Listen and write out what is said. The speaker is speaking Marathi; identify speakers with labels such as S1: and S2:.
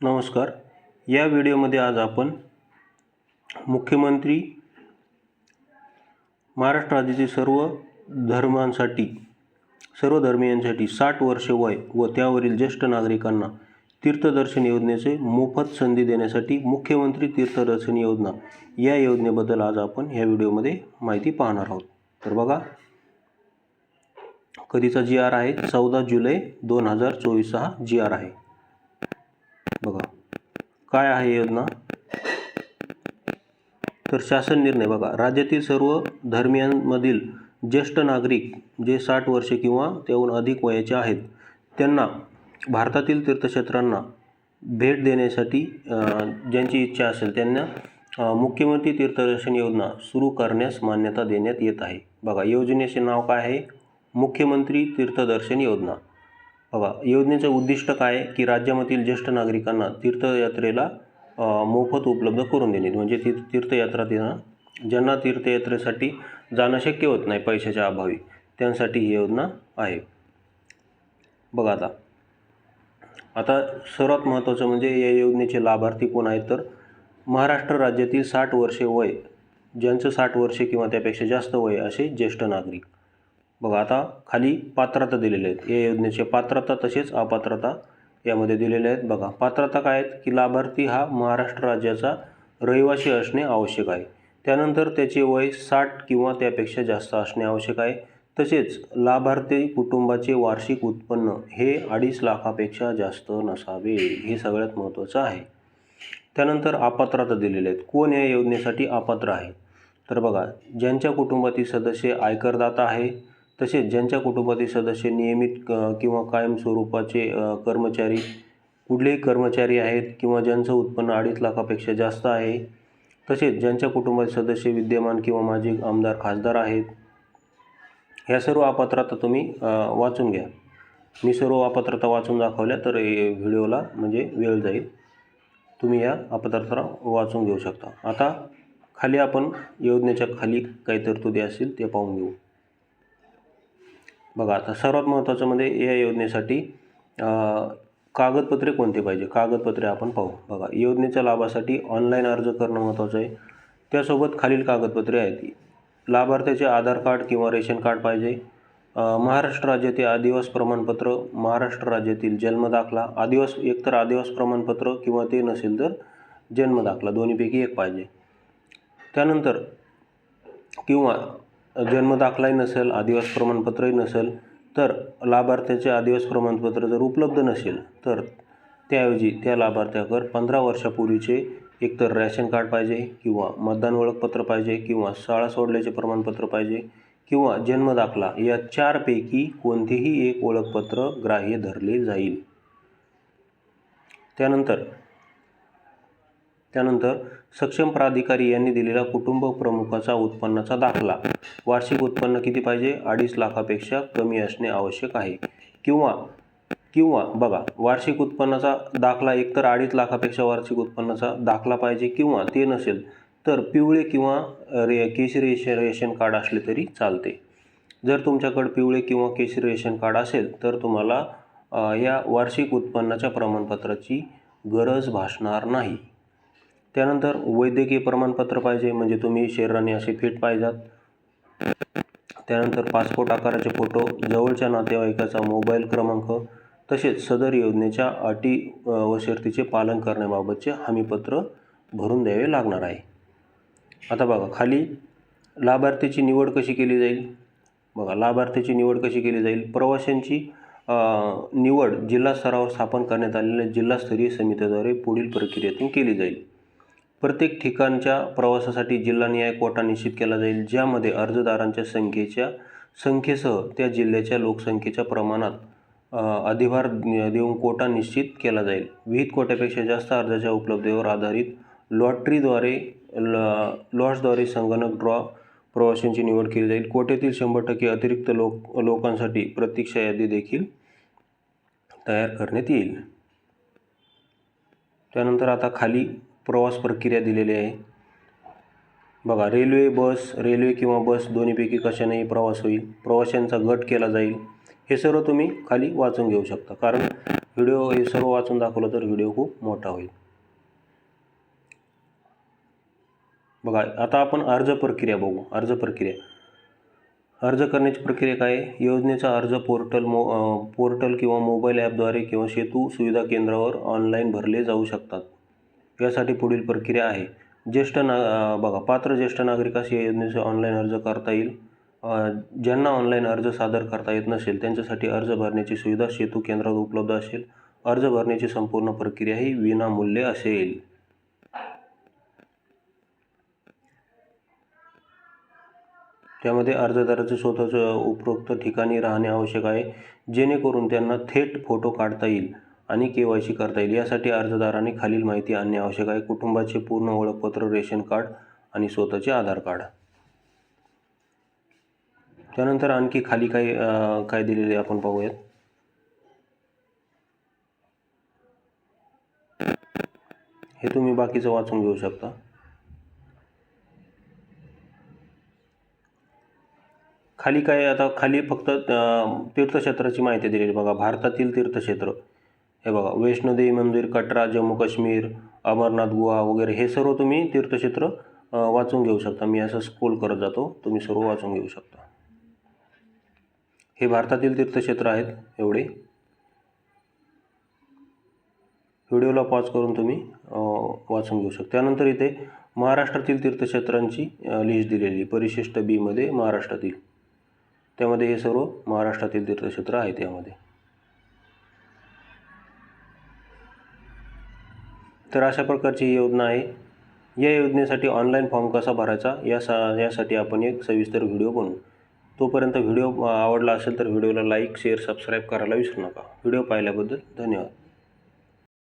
S1: नमस्कार. या व्हिडिओमध्ये आज आपण मुख्यमंत्री महाराष्ट्र राज्याचे सर्व धर्मांसाठी सर्व धर्मियांसाठी साठ वर्षे वय व त्यावरील ज्येष्ठ नागरिकांना तीर्थदर्शन योजनेचे मोफत संधी देण्यासाठी मुख्यमंत्री तीर्थदर्शन योजना या योजनेबद्दल आज आपण या व्हिडिओमध्ये माहिती पाहणार आहोत. तर बघा कधीचा जी आर आहे? चौदा जुलै दोन हजार चोवीस हा जी आर आहे. काय आहे योजना? तर शासन निर्णय बघा. राज्यातील सर्व धर्मियांमधील ज्येष्ठ नागरिक जे साठ वर्षे किंवा त्याहून अधिक वयाचे आहेत त्यांना भारतातील तीर्थक्षेत्रांना भेट देण्यासाठी ज्यांची इच्छा असेल त्यांना मुख्यमंत्री तीर्थदर्शन योजना सुरू करण्यास मान्यता देण्यात येत आहे. बघा योजनेचे नाव काय आहे? मुख्यमंत्री तीर्थदर्शन योजना. बघा योजनेचं उद्दिष्ट काय? आहे की राज्यामधील ज्येष्ठ नागरिकांना तीर्थयात्रेला मोफत उपलब्ध करून देणे. म्हणजे ती तीर्थयात्रा त्यांना ज्यांना तीर्थयात्रेसाठी जाणं शक्य होत नाही पैशाच्या अभावी त्यांसाठी ही योजना आहे. बघा आता. आता सर्वात महत्त्वाचं म्हणजे या योजनेचे लाभार्थी कोण आहेत तर महाराष्ट्र राज्यातील साठ वर्षे वय ज्यांचं साठ वर्षे किंवा त्यापेक्षा जास्त वय असे ज्येष्ठ नागरिक. बघा आता खाली पात्रता दिलेल्या आहेत. या योजनेचे पात्रता तसेच अपात्रता यामध्ये दिलेल्या आहेत. बघा पात्रता काय आहेत? की लाभार्थी हा महाराष्ट्र राज्याचा रहिवासी असणे आवश्यक आहे. त्यानंतर त्याचे वय साठ किंवा त्यापेक्षा जास्त असणे आवश्यक आहे. तसेच लाभार्थी कुटुंबाचे वार्षिक उत्पन्न हे अडीच लाखापेक्षा जास्त नसावे. हे सगळ्यात महत्त्वाचं आहे. त्यानंतर अपात्रता दिलेल्या आहेत. कोण या योजनेसाठी अपात्र आहे? तर बघा ज्यांच्या कुटुंबातील सदस्य आयकरदाता आहे तसेच ज्यांच्या कुटुंबातील सदस्य नियमित किंवा कायम स्वरूपाचे कर्मचारी कुठलेही कर्मचारी आहेत किंवा ज्यांचं उत्पन्न अडीच लाखापेक्षा जास्त आहे तसेच ज्यांच्या कुटुंबातील सदस्य विद्यमान किंवा माजी आमदार खासदार आहेत ह्या सर्व अपात्रता तुम्ही वाचून घ्या. मी सर्व अपात्रता वाचून दाखवल्या तर व्हिडिओला म्हणजे वेळ जाईल. तुम्ही या अपात्रता वाचून घेऊ शकता. आता खाली आपण योजनेच्या खाली काही तरतुदी असतील ते पाहून घेऊ. बघा आता सर्वात महत्त्वाचं म्हणजे या योजनेसाठी कागदपत्रे कोणते पाहिजे? कागदपत्रे आपण पाहू. बघा योजनेच्या लाभासाठी ऑनलाईन अर्ज करणं महत्त्वाचं आहे. त्यासोबत खालील कागदपत्रे आहेत. लाभार्थ्याचे आधार कार्ड किंवा रेशन कार्ड पाहिजे. महाराष्ट्र राज्यातील आदिवास प्रमाणपत्र महाराष्ट्र राज्यातील जन्मदाखला आदिवास एकतर आदिवास प्रमाणपत्र किंवा ते नसेल तर जन्मदाखला दोन्हीपैकी एक पाहिजे. त्यानंतर किंवा जन्मदाखलाही नसेल आदिवास प्रमाणपत्रही नसेल तर लाभार्थ्याचे आदिवास प्रमाणपत्र जर उपलब्ध नसेल तर त्याऐवजी त्या लाभार्थ्याकर पंधरा वर्षापूर्वीचे एकतर रॅशन कार्ड पाहिजे किंवा मतदान ओळखपत्र पाहिजे किंवा शाळा सोडल्याचे प्रमाणपत्र पाहिजे किंवा जन्मदाखला या चारपैकी कोणतेही एक ओळखपत्र ग्राह्य धरले जाईल. त्यानंतर त्यानंतर सक्षम प्राधिकारी यांनी दिलेला कुटुंब प्रमुखाचा उत्पन्नाचा दाखला. वार्षिक उत्पन्न किती पाहिजे? अडीच लाखापेक्षा कमी असणे आवश्यक आहे. किंवा किंवा बघा वार्षिक उत्पन्नाचा दाखला एकतर अडीच लाखापेक्षा वार्षिक उत्पन्नाचा दाखला पाहिजे किंवा ते नसेल तर पिवळे किंवा रे केशरी रेशन रेशन कार्ड असले तरी चालते. जर तुमच्याकडे पिवळे किंवा केशरी रेशन कार्ड असेल तर तुम्हाला या वार्षिक उत्पन्नाच्या प्रमाणपत्राची गरज भासणार नाही. त्यानंतर वैद्यकीय प्रमाणपत्र पाहिजे म्हणजे तुम्ही शरीराने असे फिट पाहिजात. त्यानंतर पासपोर्ट आकाराचे फोटो जवळच्या नातेवाईकाचा मोबाईल क्रमांक तसेच सदर योजनेच्या अटी व शर्तीचे पालन करण्याबाबतचे हमीपत्र भरून द्यावे लागणार आहे. आता बघा खाली लाभार्थीची निवड कशी केली जाईल? बघा लाभार्थीची निवड कशी केली जाईल? प्रवाशांची निवड जिल्हा स्तरावर स्थापन करण्यात आलेल्या जिल्हास्तरीय समितीद्वारे पुढील प्रक्रियेतून केली जाईल. प्रत्येक ठिकाणच्या प्रवासासाठी जिल्हानिहाय कोटा निश्चित केला जाईल ज्यामध्ये अर्जदारांच्या संख्येच्या संख्येसह त्या जिल्ह्याच्या लोकसंख्येच्या प्रमाणात अधिभार देऊन कोटा निश्चित केला जाईल. विहित कोट्यापेक्षा जास्त अर्जाच्या उपलब्धतेवर आधारित लॉटरीद्वारे ल लॉट्सद्वारे संगणक ड्रॉ प्रवाशांची निवड केली जाईल. कोट्यातील शंभर टक्के अतिरिक्त लोक लोकांसाठी प्रतीक्षा यादी देखील तयार करण्यात येईल. त्यानंतर आता खाली प्रवास प्रक्रिया दिलेली आहे. बघा रेल्वे बस रेल्वे किंवा बस दोन्हीपैकी कशानेही प्रवास होईल प्रवाशांचा गट केला जाईल हे सर्व तुम्ही खाली वाचून घेऊ शकता. कारण व्हिडिओ हे सर्व वाचून दाखवलं तर व्हिडिओ खूप मोठा होईल. बघा आता आपण अर्ज प्रक्रिया बघू. अर्ज प्रक्रिया. अर्ज करण्याची प्रक्रिया काय आहे? योजनेचा अर्ज पोर्टल मो पोर्टल किंवा मोबाईल ॲपद्वारे किंवा सेतू सुविधा केंद्रावर ऑनलाईन भरले जाऊ शकतात. यासाठी पुढील प्रक्रिया आहे. ज्येष्ठ ना बघा पात्र ज्येष्ठ नागरिकास या योजनेचा ऑनलाईन अर्ज करता येईल. ज्यांना ऑनलाईन अर्ज सादर करता येत नसेल त्यांच्यासाठी अर्ज भरण्याची सुविधा सेतू केंद्रात उपलब्ध असेल. अर्ज भरण्याची संपूर्ण प्रक्रिया ही विनामूल्य असेल त्यामध्ये अर्जदाराचे स्वतःचं उपरोक्त ठिकाणी राहणे आवश्यक आहे. जेणेकरून त्यांना थेट फोटो काढता येईल. आणि के वाय सी करता येईल. यासाठी अर्जदाराने खालील माहिती आणणे आवश्यक आहे. कुटुंबाचे पूर्ण ओळखपत्र रेशन कार्ड आणि स्वतःचे आधार कार्ड. त्यानंतर आणखी खाली काय काय दिलेले आपण पाहूयात. हे तुम्ही बाकीचं वाचून घेऊ शकता. खाली काय आता खाली फक्त तीर्थक्षेत्राची माहिती दिलेली बघा. भारतातील तीर्थक्षेत्र. हे बघा वैष्णोदेवी मंदिर कटरा जम्मू काश्मीर अमरनाथ गुहा वगैरे हे सर्व तुम्ही तीर्थक्षेत्र वाचून घेऊ शकता. मी असं स्क्रोल करत जातो तुम्ही सर्व वाचून घेऊ शकता. हे भारतातील तीर्थक्षेत्र आहेत एवढे. व्हिडिओला पॉज करून तुम्ही वाचून घेऊ शकता. त्यानंतर इथे महाराष्ट्रातील तीर्थक्षेत्रांची लिस्ट दिलेली परिशिष्ट बीमध्ये महाराष्ट्रातील. त्यामध्ये हे सर्व महाराष्ट्रातील तीर्थक्षेत्र आहेत यामध्ये. तर अशा प्रकारची योजना आहे. या योजनेसाठी ऑनलाईन फॉर्म कसा भरायचा? या सा यासाठी आपण एक सविस्तर व्हिडिओ बनवू. तोपर्यंत व्हिडिओ आवडला असेल तर व्हिडिओला लाईक शेअर सबस्क्राईब करायला विसरू नका. व्हिडिओ पाहिल्याबद्दल धन्यवाद.